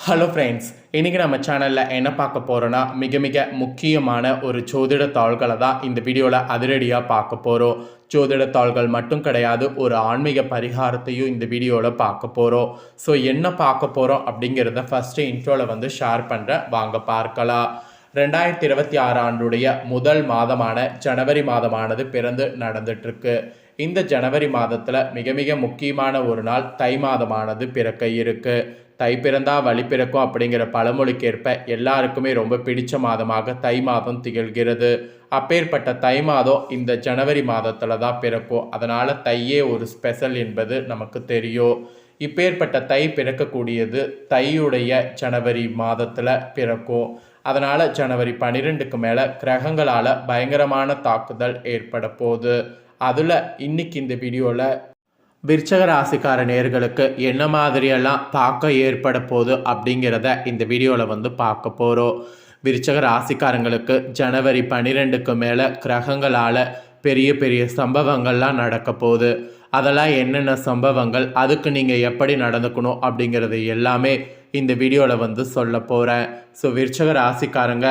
Hello friends இன்றைக்கி நம்ம சேனலில் என்ன பார்க்க போகிறோன்னா மிக மிக முக்கியமான ஒரு ஜோதிட தாள்களை தான் இந்த வீடியோவில் அதிரடியாக பார்க்க போகிறோம் ஜோதிட தாள்கள் மட்டும் கிடையாது ஒரு ஆன்மீக பரிகாரத்தையும் இந்த வீடியோவில் பார்க்க போகிறோம் ஸோ என்ன பார்க்க போகிறோம் அப்படிங்கிறத ஃபஸ்ட்டு இன்ட்ரோவில் வந்து ஷேர் பண்ணுறேன் வாங்க பார்க்கலாம். ரெண்டாயிரத்தி இருபத்தி ஆறு ஆண்டுடைய முதல் மாதமான ஜனவரி மாதமானது பிறந்து நடந்துட்டுருக்கு. இந்த ஜனவரி மாதத்தில் மிக மிக முக்கியமான ஒரு நாள் தை மாதமானது பிறக்க இருக்குது தை பிறந்தா வழி பிறக்கும் அப்படிங்கிற பழமொழிக்கேற்ப எல்லாருக்குமே ரொம்ப பிடிச்ச மாதமாக தை மாதம் திகழ்கிறது. அப்பேற்பட்ட தை மாதம் இந்த ஜனவரி மாதத்தில் தான் பிறக்கும். அதனால் தையே ஒரு ஸ்பெஷல் என்பது நமக்கு தெரியும். இப்பேற்பட்ட தை பிறக்கக்கூடியது தையுடைய ஜனவரி மாதத்தில் பிறக்கும். அதனால் ஜனவரி பன்னிரெண்டுக்கு மேலே கிரகங்களால் பயங்கரமான தாக்குதல் ஏற்பட போகுது. அதில் இன்னைக்கு இந்த வீடியோவில் விருச்சக ராசிக்கார நேர்களுக்கு என்ன மாதிரியெல்லாம் தாக்கம் ஏற்பட போகுது அப்படிங்கிறத இந்த வீடியோவில் வந்து பார்க்க போகிறோம் விருச்சக ராசிக்காரங்களுக்கு ஜனவரி பன்னிரெண்டுக்கு மேலே கிரகங்களால் பெரிய பெரிய சம்பவங்கள்லாம் நடக்க போகுது. அதெல்லாம் என்னென்ன சம்பவங்கள் அதுக்கு நீங்கள் எப்படி நடந்துக்கணும் அப்படிங்கிறது எல்லாமே இந்த வீடியோவில் வந்து சொல்ல போகிறேன் ஸோ விருச்சக ராசிக்காரங்க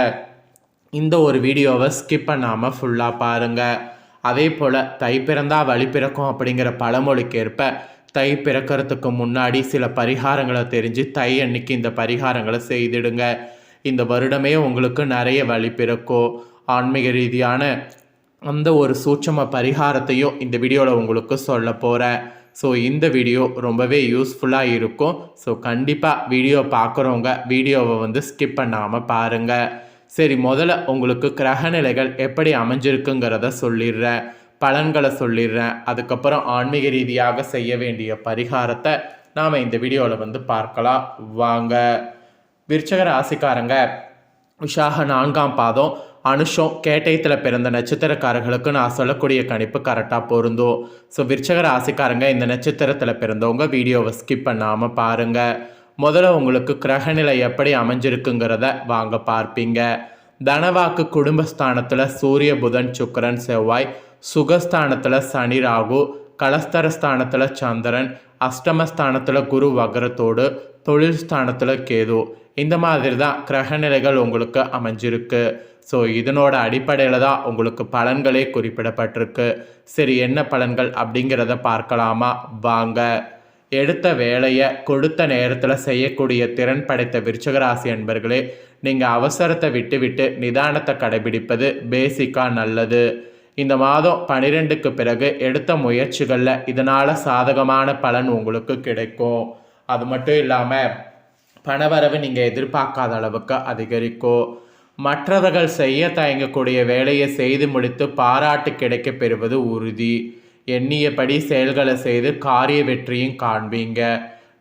இந்த ஒரு வீடியோவை ஸ்கிப் பண்ணாமல் ஃபுல்லாக பாருங்கள் அதே போல் தை பிறந்தா வழி பிறக்கும் அப்படிங்கிற பழமொழிக்கேற்ப தை பிறக்கிறதுக்கு முன்னாடி சில பரிகாரங்களை தெரிஞ்சு தை அன்னைக்கு இந்த பரிகாரங்களை செய்திடுங்க. இந்த வருடமே உங்களுக்கு நிறைய வழி பிறக்கும். ஆன்மீக ரீதியான அந்த ஒரு சூட்சம பரிகாரத்தையும் இந்த வீடியோவில் உங்களுக்கு சொல்ல போகிறேன் ஸோ இந்த வீடியோ ரொம்பவே யூஸ்ஃபுல்லாக இருக்கும். ஸோ கண்டிப்பாக வீடியோ பார்க்குறவங்க வீடியோவை வந்து ஸ்கிப் பண்ணாமல் பாருங்கள் சரி முதல்ல உங்களுக்கு கிரகநிலைகள் எப்படி அமைஞ்சிருக்குங்கிறத சொல்லிடுறேன். பலன்களை சொல்லிடுறேன். அதுக்கப்புறம் ஆன்மீக ரீதியாக செய்ய வேண்டிய பரிகாரத்தை நாம் இந்த வீடியோவில் வந்து பார்க்கலாம். வாங்க. விருச்சக ராசிக்காரங்க விஷாக நான்காம் பாதம் அனுஷம் கேட்டயத்தில் பிறந்த நட்சத்திரக்காரர்களுக்கு நான் சொல்லக்கூடிய கணிப்பு கரெக்டாக பொருந்தும். ஸோ விருச்சக ராசிக்காரங்க இந்த நட்சத்திரத்தில் பிறந்தவங்க வீடியோவை ஸ்கிப் பண்ணாமல் பாருங்கள் முதல்ல உங்களுக்கு கிரகநிலை எப்படி அமைஞ்சிருக்குங்கிறத வாங்க பார்ப்பீங்க. தனவாக்கு குடும்பஸ்தானத்தில் சூரிய புதன் சுக்கரன் செவ்வாய் சுகஸ்தானத்தில் சனி ராகு கலஸ்தரஸ்தானத்தில் சந்திரன் அஷ்டமஸ்தானத்தில் குரு வகரத்தோடு தொழில் ஸ்தானத்தில் கேது. இந்த மாதிரி தான் கிரகநிலைகள் உங்களுக்கு அமைஞ்சிருக்கு. ஸோ இதனோட அடிப்படையில் தான் உங்களுக்கு பலன்களே குறிப்பிடப்பட்டிருக்கு. சரி என்ன பலன்கள் அப்படிங்கிறத பார்க்கலாமா? வாங்க. எடுத்த வேலையை கொடுத்த நேரத்தில் செய்யக்கூடிய திறன் படைத்த விருச்சகராசி அன்பர்களே நீங்கள் அவசரத்தை விட்டுவிட்டு நிதானத்தை கடைபிடிப்பது பேசிக்காக நல்லது. இந்த மாதம் பனிரெண்டுக்கு பிறகு எடுத்த முயற்சிகளில் இதனால் சாதகமான பலன் உங்களுக்கு கிடைக்கும். அது மட்டும் இல்லாமல் பணவரவு நீங்கள் எதிர்பார்க்காத அளவுக்கு அதிகரிக்கும். மற்றவர்கள் செய்ய தயங்கக்கூடிய வேலையை செய்து முடித்து பாராட்டு கிடைக்க பெறுவது உறுதி. எண்ணியபடி செயல்களை செய்து காரிய வெற்றியும் காண்பீங்க.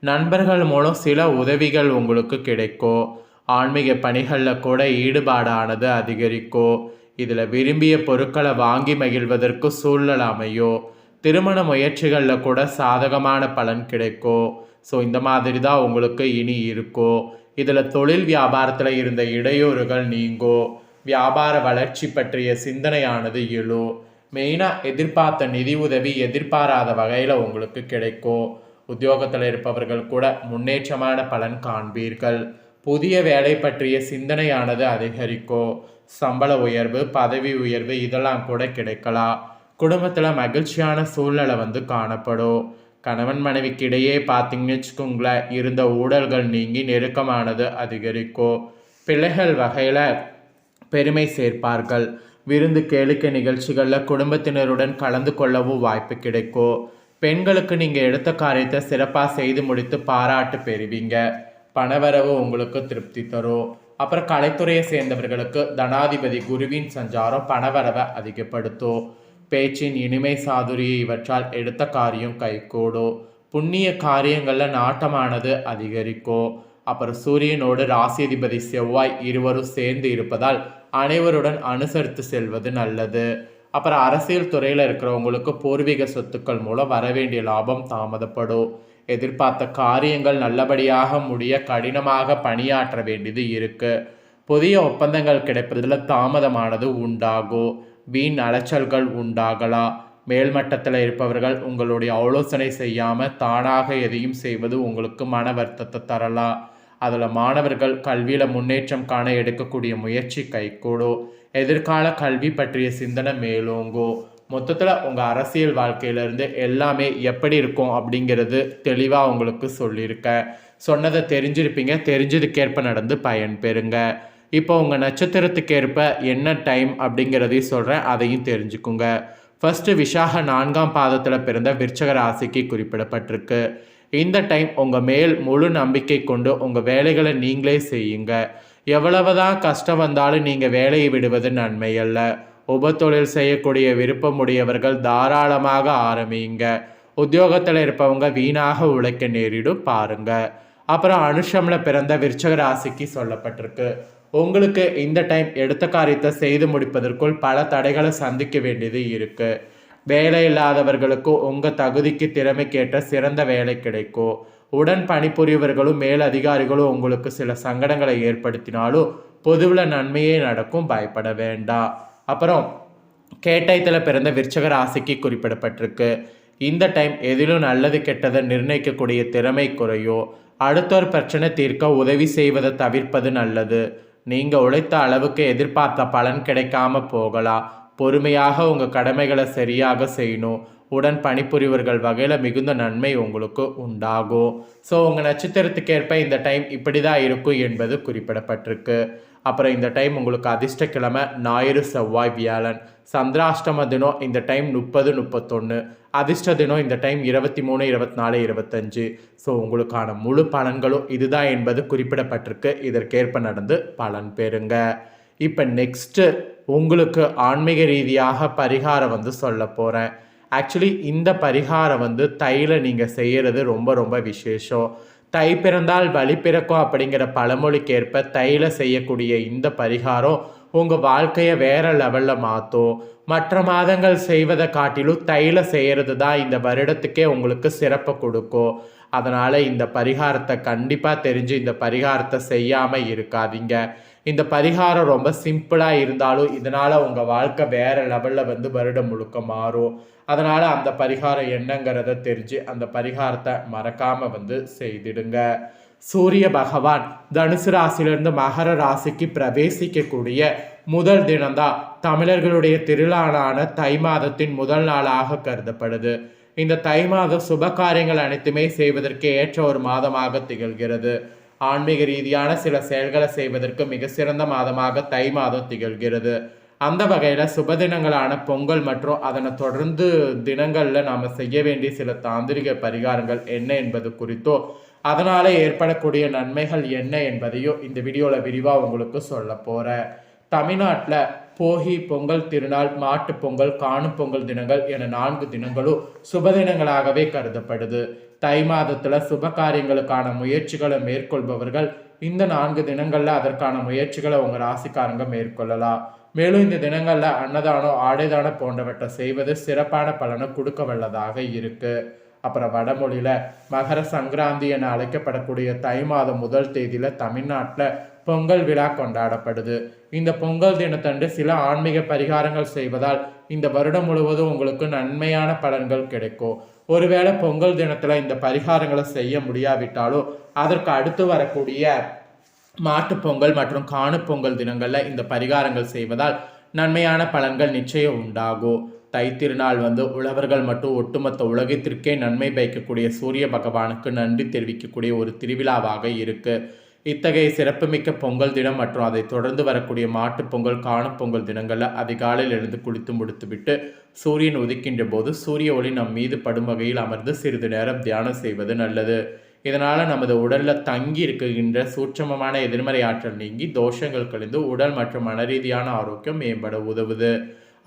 நண்பர்கள் மூலம் சில உதவிகள் உங்களுக்கு கிடைக்கும் ஆன்மீக பணிகளில் கூட ஈடுபாடானது அதிகரிக்கும் இதில் விரும்பிய பொருட்களை வாங்கி மகிழ்வதற்கு சூழல் அமையும் திருமண முயற்சிகளில் கூட சாதகமான பலன் கிடைக்கும் ஸோ இந்த மாதிரி தான் உங்களுக்கு இனி இருக்கும் இதில் தொழில் வியாபாரத்தில் இருந்த இடையூறுகள் நீங்கும் வியாபார வளர்ச்சி பற்றிய சிந்தனையானது எழும்? மெயினாக எதிர்பார்த்த நிதி உதவி எதிர்பாராத வகையில் உங்களுக்கு கிடைக்கும். உத்தியோகத்தில் இருப்பவர்கள் கூட முன்னேற்றமான பலன் காண்பீர்கள். புதிய வேலை பற்றிய சிந்தனையானது அதிகரிக்கும். சம்பள உயர்வு பதவி உயர்வு இதெல்லாம் கூட கிடைக்கலாம். குடும்பத்தில் மகிழ்ச்சியான சூழ்நிலை வந்து காணப்படும். கணவன் மனைவிக்கு இடையே பார்த்தீங்கன்னு வச்சுக்கோங்களேன் இருந்த ஊழல்கள் நீங்கி நெருக்கமானது அதிகரிக்கும். பிள்ளைகள் வகையில் பெருமை சேர்ப்பார்கள். விருந்து கேளிக்கை நிகழ்ச்சிகளில் குடும்பத்தினருடன் கலந்து கொள்ளவும் வாய்ப்பு கிடைக்கும் பெண்களுக்கு நீங்கள் எடுத்த காரியத்தை சிறப்பாக செய்து முடித்து பாராட்டு பெறுவீங்க. பணவரவு உங்களுக்கு திருப்தி தரும் அப்புறம் கலைத்துறையை சேர்ந்தவர்களுக்கு தனாதிபதி குருவின் சஞ்சாரம் பணவரவை அதிகப்படுத்தும் பேச்சின் இனிமை சாதுரியை இவற்றால் எடுத்த காரியம் கைகூடும் புண்ணிய காரியங்களில் நாட்டமானது அதிகரிக்கும் அப்புறம் சூரியனோடு ராசியதிபதி செவ்வாய் இருவரும் சேர்ந்து இருப்பதால் அனைவருடன் அனுசரித்து செல்வது நல்லது. அப்புறம் அரசியல் துறையில் இருக்கிறவங்களுக்கு பூர்வீக சொத்துக்கள் மூலம் வர வேண்டிய லாபம் தாமதப்படும். எதிர்பார்த்த காரியங்கள் நல்லபடியாக முடிய கடினமாக பணியாற்ற வேண்டியது இருக்கு. புதிய ஒப்பந்தங்கள் கிடைப்பதில் தாமதமானது உண்டாகும். வீண் அலைச்சல்கள் உண்டாகலாம். மேல்மட்டத்தில் இருப்பவர்கள் உங்களுடைய ஆலோசனை செய்யாமல் தானாக எதையும் செய்வது உங்களுக்கு மன வருத்தத்தை தரலாம். அதில் மாணவர்கள் கல்வியில் முன்னேற்றம் காண எடுக்கக்கூடிய முயற்சி கைகூடும் எதிர்கால கல்வி பற்றிய சிந்தனை மேலோங்கும் மொத்தத்தில் உங்கள் அரசியல் வாழ்க்கையிலேருந்து எல்லாமே எப்படி இருக்கும் அப்படிங்கிறது தெளிவாக உங்களுக்கு சொல்லியிருக்கேன் சொன்னதை தெரிஞ்சிருப்பீங்க. தெரிஞ்சதுக்கேற்ப நடந்து பயன் பெறுங்க. இப்போ உங்கள் நட்சத்திரத்துக்கேற்ப என்ன டைம் அப்படிங்கிறதையும் சொல்கிறேன் அதையும் தெரிஞ்சுக்குங்க. ஃபர்ஸ்ட் விஷாக நான்காம் பாதத்தில் பிறந்த விருச்சக ராசிக்கு குறிப்பிடப்பட்டிருக்கு. இந்த டைம் உங்கள் மேல் முழு நம்பிக்கை கொண்டு உங்கள் வேலைகளை நீங்களே செய்யுங்க. எவ்வளவுதான் கஷ்டம் வந்தாலும் நீங்கள் வேலையை விடுவது நன்மை அல்ல உபத்தொழில் செய்யக்கூடிய விருப்பமுடையவர்கள் தாராளமாக ஆரம்பிங்க உத்தியோகத்தில் இருப்பவங்க வீணாக உழைக்க நேரிடும் பாருங்க. அப்புறம் அனுஷமில் பிறந்த விருச்சக ராசிக்கு சொல்லப்பட்டிருக்கு. உங்களுக்கு இந்த டைம் எடுத்த காரியத்தை செய்து முடிப்பதற்குள் பல தடைகளை சந்திக்க வேண்டியது இருக்குது வேலை இல்லாதவர்களுக்கோ உங்கள் தகுதிக்கு திறமைக்கேற்ற சிறந்த வேலை கிடைக்கும் உடன் பணிபுரியவர்களும் மேல் அதிகாரிகளும் உங்களுக்கு சில சங்கடங்களை ஏற்படுத்தினாலும் பொதுவில் நன்மையே நடக்கும் பயப்பட வேண்டாம் அப்புறம் கேட்டயத்தில் பிறந்த விருச்சக ராசிக்கு குறிப்பிடப்பட்டிருக்கு. இந்த டைம் எதிலும் நல்லது கெட்டதை நிர்ணயிக்கக்கூடிய திறமை குறையோ. அடுத்தொரு பிரச்சனை தீர்க்க உதவி செய்வதை தவிர்ப்பது நல்லது. நீங்கள் உழைத்த அளவுக்கு எதிர்பார்த்த பலன் கிடைக்காம போகலாம். பொறுமையாக உங்கள் கடமைகளை சரியாக செய்யணும். உடன் பணிபுரிவர்கள் வகையில் மிகுந்த நன்மை உங்களுக்கு உண்டாகும். ஸோ உங்கள் நட்சத்திரத்துக்கு ஏற்ப இந்த டைம் இப்படி தான் இருக்கும் என்பது குறிப்பிடப்பட்டிருக்கு. அப்புறம் இந்த டைம் உங்களுக்கு அதிர்ஷ்டக்கிழமை ஞாயிறு செவ்வாய் வியாழன். சந்திராஷ்டம தினம் இந்த டைம் முப்பது முப்பத்தொன்று அதிர்ஷ்ட தினம் இந்த டைம் இருபத்தி மூணு இருபத்தி நாலு இருபத்தஞ்சு ஸோ உங்களுக்கான முழு பலன்களும் இதுதான் என்பது குறிப்பிடப்பட்டிருக்கு. இதற்கேற்ப நடந்து பலன் பெறுங்க. இப்போ நெக்ஸ்ட்டு உங்களுக்கு ஆன்மீக ரீதியாக பரிகாரம் வந்து சொல்ல போகிறேன் ஆக்சுவலி இந்த பரிகாரம் வந்து தையில் நீங்கள் செய்கிறது ரொம்ப ரொம்ப விசேஷம். தை பிறந்தால் வழி பிறக்கும் அப்படிங்கிற பழமொழிக்கேற்ப தையில் செய்யக்கூடிய இந்த பரிகாரம் உங்கள் வாழ்க்கையை வேற லெவலில் மாற்றும் மற்ற மாதங்கள் செய்வதை காட்டிலும் தையில் செய்கிறது தான் இந்த வருடத்துக்கே உங்களுக்கு சிறப்பை கொடுக்கும். அதனால் இந்த பரிகாரத்தை கண்டிப்பாக தெரிஞ்சு இந்த பரிகாரத்தை செய்யாமல் இருக்காதீங்க. இந்த பரிகாரம் ரொம்ப சிம்பிளாக இருந்தாலும் இதனால் உங்கள் வாழ்க்கை வேறு லெவலில் வந்து வருடம் முழுக்க மாறும். அதனால் அந்த பரிகாரம் என்னங்கிறத தெரிஞ்சு அந்த பரிகாரத்தை மறக்காமல் வந்து செய்திடுங்க. சூரிய பகவான் தனுசு ராசியிலிருந்து மகர ராசிக்கு பிரவேசிக்கக்கூடிய முதல் தினம்தான் தமிழர்களுடைய திருநாளான தை மாதத்தின் முதல் நாளாக கருதப்படுது. இந்த தை மாதம் சுப காரியங்கள் அனைத்துமே செய்வதற்கு ஏற்ற ஒரு மாதமாக திகழ்கிறது. ஆன்மீக ரீதியான சில செயல்களை செய்வதற்கு மிக சிறந்த மாதமாக தை மாதம் திகழ்கிறது. அந்த வகையில் சுப தினங்களான பொங்கல் மற்றும் அதனை தொடர்ந்து தினங்களில் நாம் செய்ய வேண்டிய சில தாந்திரிக பரிகாரங்கள் என்ன என்பது குறித்தோ அதனால் ஏற்படக்கூடிய நன்மைகள் என்ன என்பதையும் இந்த வீடியோவில் விரிவாக உங்களுக்கு சொல்ல போகிறேன் தமிழ்நாட்டில் போகி பொங்கல் திருநாள் மாட்டுப்பொங்கல் காணும் பொங்கல் தினங்கள் என நான்கு தினங்களும் சுப தினங்களாகவே கருதப்படுது. தை மாதத்தில் சுப காரியங்களுக்கான முயற்சிகளை மேற்கொள்பவர்கள் இந்த நான்கு தினங்களில் அதற்கான முயற்சிகளை உங்கள் ராசிக்காரங்க மேற்கொள்ளலாம் மேலும் இந்த தினங்களில் அன்னதானம் ஆடைதானம் போன்றவற்றை செய்வது சிறப்பான பலனை கொடுக்க வல்லதாக இருக்கு. அப்புறம் வடமொழியில் மகர சங்கராந்தி என அழைக்கப்படக்கூடிய தை மாதம் முதல் தேதியில் தமிழ்நாட்டில் பொங்கல் விழா கொண்டாடப்படுது. இந்த பொங்கல் தினத்தன்று சில ஆன்மீக பரிகாரங்கள் செய்வதால் இந்த வருடம் முழுவதும் உங்களுக்கு நன்மையான பலன்கள் கிடைக்கும். ஒருவேளை பொங்கல் தினத்தில் இந்த பரிகாரங்களை செய்ய முடியாவிட்டாலும் அதற்கு அடுத்து வரக்கூடிய மாட்டுப்பொங்கல் மற்றும் காணுப்பொங்கல் தினங்களில் இந்த பரிகாரங்கள் செய்வதால் நன்மையான பலன்கள் நிச்சயம் உண்டாகும். தை திருநாள் வந்து உழவர்கள் மற்றும் ஒட்டுமொத்த உலகத்திற்கே நன்மை பயக்கக்கூடிய சூரிய பகவானுக்கு நன்றி தெரிவிக்கக்கூடிய ஒரு திருவிழாவாக இருக்குது இத்தகைய சிறப்புமிக்க பொங்கல் தினம் மற்றும் அதை தொடர்ந்து வரக்கூடிய மாட்டுப் பொங்கல் காணும் பொங்கல் தினங்களில் அதிகாலையில் எழுந்து குளித்து முடித்துவிட்டு சூரியன் உதிக்கின்ற போது சூரிய ஒளி நம் மீது படும் வகையில் அமர்ந்து சிறிது நேரம் தியானம் செய்வது நல்லது. இதனால் நமது உடலில் தங்கி இருக்குகின்ற சூட்சமமான எதிர்மறை ஆற்றல் நீங்கி தோஷங்கள் கழிந்து உடல் மற்றும் மனரீதியான ஆரோக்கியம் மேம்பட உதவுது.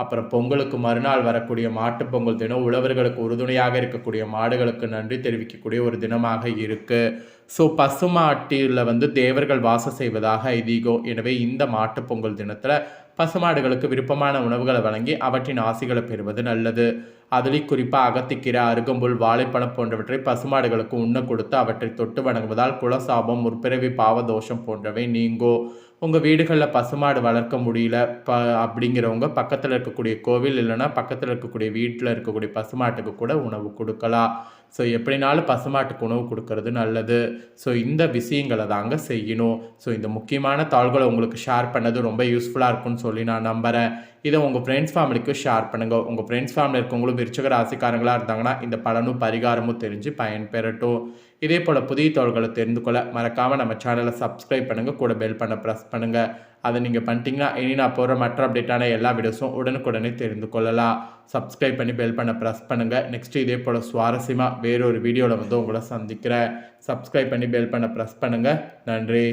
அப்புறம் பொங்கலுக்கு மறுநாள் வரக்கூடிய மாட்டுப் பொங்கல் தினம் உழவர்களுக்கு உறுதுணையாக இருக்கக்கூடிய மாடுகளுக்கு நன்றி தெரிவிக்கக்கூடிய ஒரு தினமாக இருக்குது ஸோ பசுமாட்டில் வந்து தேவர்கள் வாசம் செய்வதாக ஐதீகம் எனவே இந்த மாட்டுப் பொங்கல் தினத்தில் பசுமாடுகளுக்கு விருப்பமான உணவுகளை வழங்கி அவற்றின் ஆசிகளை பெறுவது நல்லது. அதுலேயும் குறிப்பாக அகத்திக்கீரை அருகம்புல் வாழைப்பழம் போன்றவற்றை பசுமாடுகளுக்கு உண்ண கொடுத்து அவற்றை தொட்டு வணங்குவதால் குலசாபம் முற்பிறவி பாவதோஷம் போன்றவை நீங்கும் உங்கள் வீடுகளில் பசுமாடு வளர்க்க முடியல ப அப்படிங்கிறவங்க பக்கத்தில் இருக்கக்கூடிய கோவில் இல்லைன்னா பக்கத்தில் இருக்கக்கூடிய வீட்டில் இருக்கக்கூடிய பசுமாட்டுக்கு கூட உணவு கொடுக்கலாம். ஸோ எப்படினாலும் பசுமாட்டுக்கு உணவு கொடுக்கறது நல்லது. ஸோ இந்த விஷயங்களை தாங்க செய்யணும். ஸோ இந்த முக்கியமான தாள்களை உங்களுக்கு ஷேர் பண்ணது ரொம்ப யூஸ்ஃபுல்லாக இருக்கும்னு சொல்லி நான் நம்புகிறேன் இதை உங்கள் ஃப்ரெண்ட்ஸ் ஃபேமிலிக்கும் ஷேர் பண்ணுங்கள் உங்கள் ஃப்ரெண்ட்ஸ் ஃபேமிலி இருக்கவங்களும் விருச்சக ராசிக்காரங்களாக இருந்தாங்கன்னா இந்த பலனும் பரிகாரமும் தெரிஞ்சு பயன்பெறட்டும். இதே போல் புதிய தோள்களை தெரிந்து கொள்ள மறக்காமல் நம்ம சேனலை சப்ஸ்கிரைப் பண்ணுங்கள் கூட பெல் பண்ண ப்ரெஸ் பண்ணுங்கள் அதை நீங்கள் பண்ணிட்டீங்கன்னா இனி நான் போகிற மற்ற அப்டேட்டான எல்லா வீடியோஸும் உடனுக்குடனே தெரிந்து கொள்ளலாம். சப்ஸ்கிரைப் பண்ணி பெல் பண்ண ப்ரெஸ் பண்ணுங்கள் நெக்ஸ்ட்டு இதே போல் சுவாரஸ்யமாக வேறொரு வீடியோவில் வந்து உங்களை சந்திக்கிறேன். சப்ஸ்கிரைப் பண்ணி பெல் பண்ண ப்ரெஸ் பண்ணுங்கள் நன்றி.